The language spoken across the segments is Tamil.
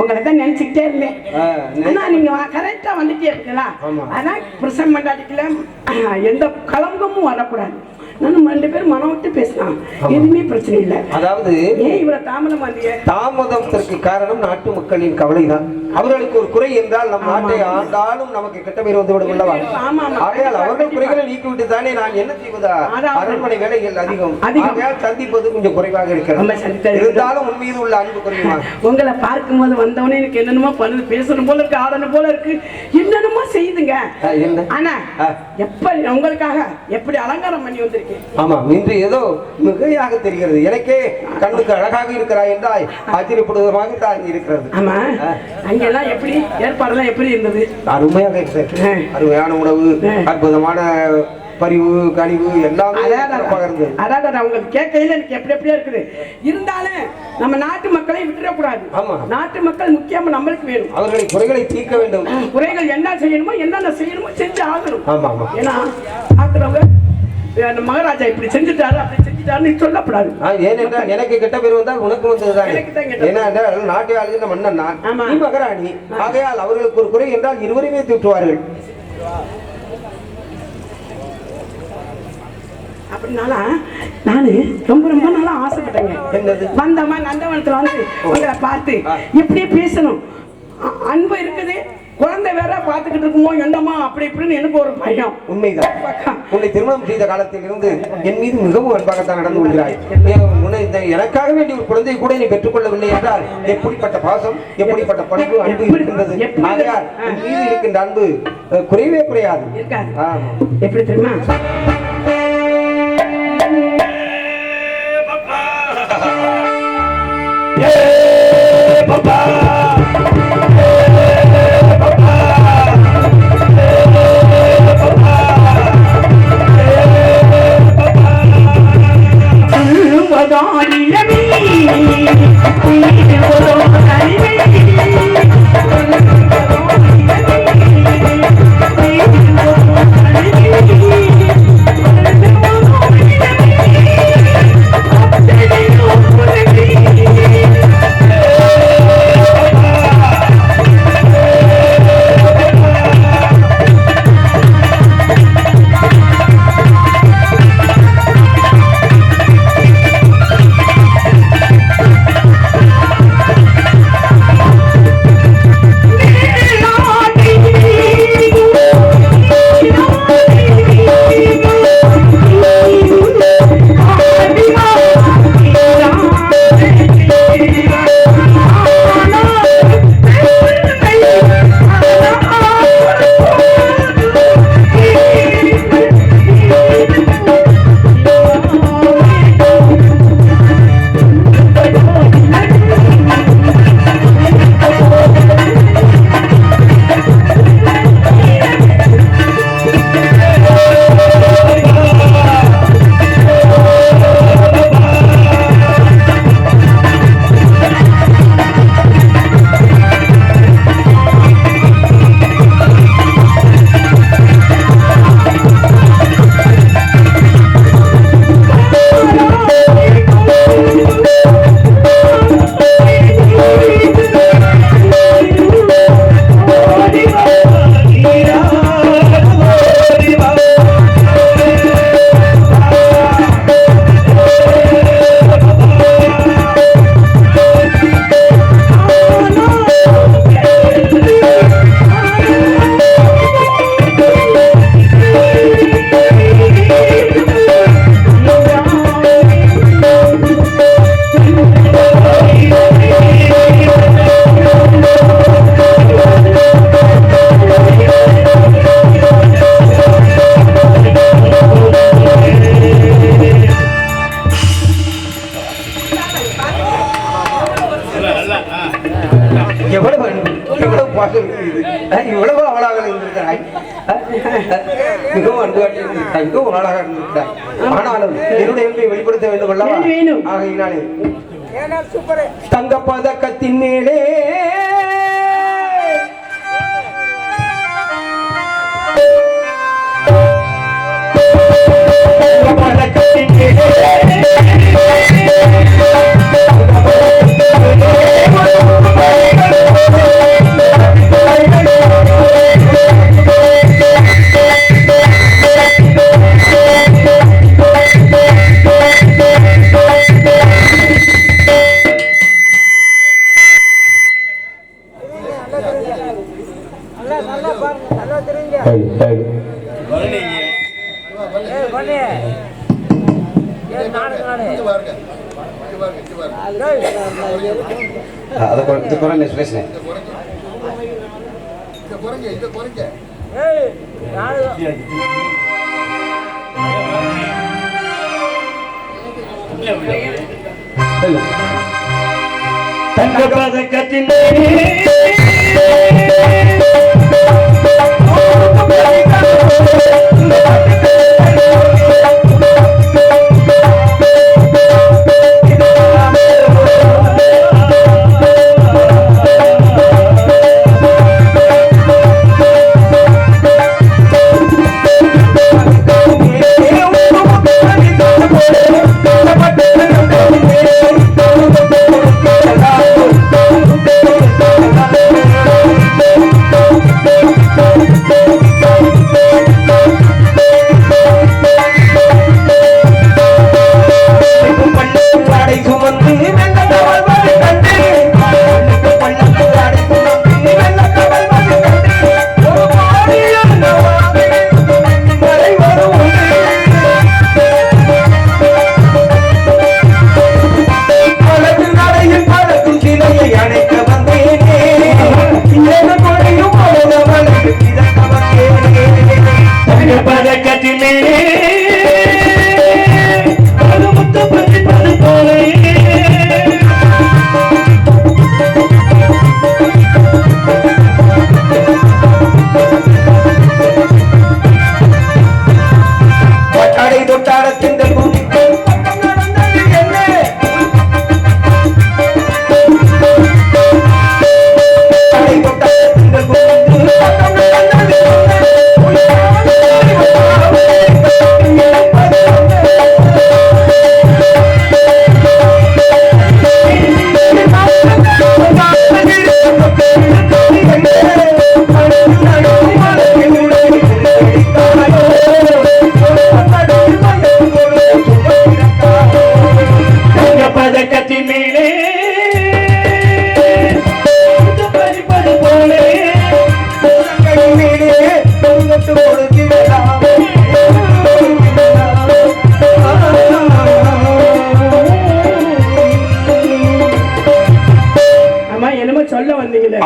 உங்களை தான் நினைச்சுக்கிட்டே இருந்தேன். ஆனா நீங்க கரெக்டா வந்துட்டே இருக்கீங்களா? ஆமா. ஆனா புருஷன் மண்டாட்டிக்கல எந்த கலங்கமும் வரக்கூடாது. நான் ரெண்டு பேரும் மனம் விட்டு பேசலாம் எதுவுமே பிரச்சனை இல்லை. அதாவது ஏன் இவ்வளவு தாமதம் தாமதத்திற்கு காரணம் நாட்டு மக்களின் கவலைதான். அவர்களுக்கு ஒரு குறை என்றால் நம் நாட்டை ஆண்டாலும் நமக்கு கெட்ட பேர் வந்து விடும் அல்லவா. ஆகையால் அவர்கள் குறைகளை நீக்கிவிட்டு தானே நான் என்ன செய்வதா. அரண்மனை வேலைகள் அதிகம். ஆகையால் சந்திப்பது கொஞ்சம் குறைவாக இருக்கிறது. இருந்தாலும் உன் மீது உள்ள அன்பு குறையுமா? உங்களை பார்க்கும்போது வந்தவொடனே எனக்கு என்னென்னமோ பண்ணுது பேசணும் போல இருக்கு ஆடணும் போல இருக்கு. என்னென்னமோ செய்யுதுங்க ஆனா. எப்ப உங்களுக்காக எப்படி அலங்காரம் பண்ணி வந்திருக்கேன் ஆமா இன்று ஏதோ மிகையாக தெரிகிறது. எனக்கே கண்ணுக்கு அழகாக இருக்கிறாய் என்றாய் ஆச்சரியப்படுவதாக தான் இருக்கிறது. ஆமா. அங்கெல்லாம் எப்படி? ஏற்பாடெல்லாம் எப்படி இருந்தது? அருமையாக இருக்கிறது. அருமையான உணவு. அற்புதமான பரிவு கனிவு எல்லாமே சிறப்பாக இருந்தது. அதாவது உங்களுக்கு கேட்கையில எனக்கு எப்படி எப்படியா இருக்குது. இருந்தாலும் நம்ம நாட்டு மக்களை விட்டுறக்கூடாது. ஆமா. நாட்டு மக்கள் முக்கியமா நம்மளுக்கு வேணும். அவர்களை குறைகளை தீர்க்க வேண்டும். குறைகள் என்ன செய்யணுமோ என்னென்ன செய்யணுமோ செஞ்சு ஆகணும். ஆமா ஆமா. ஏன்னா பார்க்குறவங்க அந்த மகாராஜா இப்படி செஞ்சுட்டாரு அப்படி செஞ்சுட்டாருன்னு சொல்லக்கூடாது ஆ, ஏனென்றால் எனக்கு கெட்ட பேர் வந்தால் உனக்கு வந்ததுதானே எனக்கு தான் கெட்ட ஏன்னா என்றால் நாட்டை ஆளுகின்ற மன்னன் நான். நீ மகாராணி. ஆகையால் அவர்களுக்கு ஒரு குறை என்றால் இருவருமே திட்டுவார்கள். அப்படினால நானு ரொம்ப ரொம்ப நாளா ஆசைப்பட்டேங்க? வந்தமா நந்தவனத்துல வந்து உங்களை பார்த்து இப்படியே பேசணும். அன்பு இருக்குது. குழந்தை வேற பார்த்துக்கிட்டு இருக்குமோ என்னமா அப்படி இப்படின்னு எனக்கு ஒரு பயம். உண்மைதான். உன்னை திருமணம் செய்த காலத்தில் இருந்து என் மீது மிகவும் அன்பாகத்தான் நடந்து கொள்கிறாய். உன்னை இந்த எனக்காக வேண்டிய ஒரு குழந்தையை கூட நீ பெற்றுக்கொள்ளவில்லை என்றால் எப்படிப்பட்ட பாசம் எப்படிப்பட்ட பண்பு அன்பு எப்படி- இருக்கின்றது? எப்படி- ஆகையால் உன் மீது இருக்கின்ற அன்பு அஹ், குறையவே குறையாது. இருக்காது. ஆமா எப்படி தெரியுமா எவ்வளவு அன்பு எவ்வளவு பாசம் இவ்வளவு அவளாக இருந்திருக்கிறாய். மிகவும் அன்பு காட்டி இருந்திருக்கிறாய் மிகவும் அழகாக இருந்திருக்கிறாய். ஆனாலும் என்னுடைய அன்பை வெளிப்படுத்த வேண்டும் அல்லவா. ஆகையினாலே தங்க பதக்கத்தின் மேலே அது குறைஞ்ச சுரேஷ்னே குறைஞ்ச இது குறைஞ்ச ஏய் தங்க பதக்கத்தின்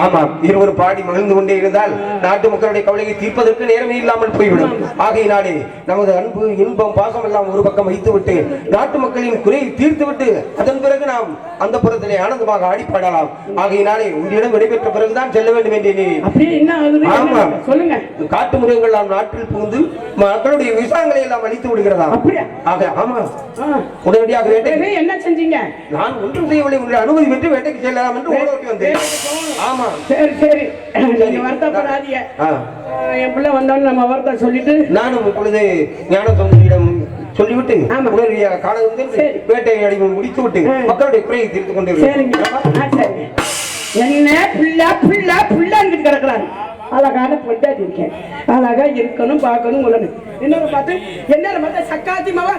ஆமாம் இருவர் பாடி மகிழ்ந்து கொண்டே இருந்தால் நாட்டு மக்களுடைய கவலையை தீர்ப்பதற்கு நேரமே இல்லாமல் போய்விடும். ஆகையினாலே நமது அன்பு இன்பம் பாசம் எல்லாம் ஒரு பக்கம் வைத்துவிட்டு நாட்டு மக்களின் குறையை தீர்த்துவிட்டு அதன் பிறகு நாம் அந்த புறத்திலே ஆனந்தமாக ஆடி பாடலாம் ஆகையினாலே உங்களிடம் விடைபெற்ற பிறகுதான் செல்ல வேண்டும் என்றே அப்படியே என்ன ஆகுது? ஆமா. சொல்லுங்க. காட்டு மிருகங்கள் எல்லாம் நாட்டில் புகுந்து மக்களுடைய விவசாயங்களை எல்லாம் அழித்து விடுகிறதா அப்படியா? ஆக ஆமா. உடனடியாக வேட்டை என்ன செஞ்சீங்க? நான் ஒன்றும் செய்யவில்லை உங்களை அனுமதி பெற்று வேட்டைக்கு செல்லலாம் என்று ஓட ஓட்டி வந்தேன். ஆமா. சரி சரி. நீங்க வருத்தப்படாதீங்க. என் பிள்ளை வந்தோன்னு நம்ம வருத்தம் சொல்லிட்டு நானும் இப்பொழுது ஞான தொந்தரியிடம் சொல்லிவிட்டு ஆமா. உடனடியாக காண வந்து சரி. வேட்டை அடி முடித்து விட்டு. மக்களுடைய குறையை தீர்த்து கொண்டு என்ன புள்ள புள்ள புள்ளன்னு கிடக்குறாங்க அழகான பொண்டாட்டி இருக்கேன் அழகா இருக்கணும் பார்க்கணும் உள்ளணும் இன்னொரு பார்த்து என்ன பார்த்தா சக்காத்தி மாவா?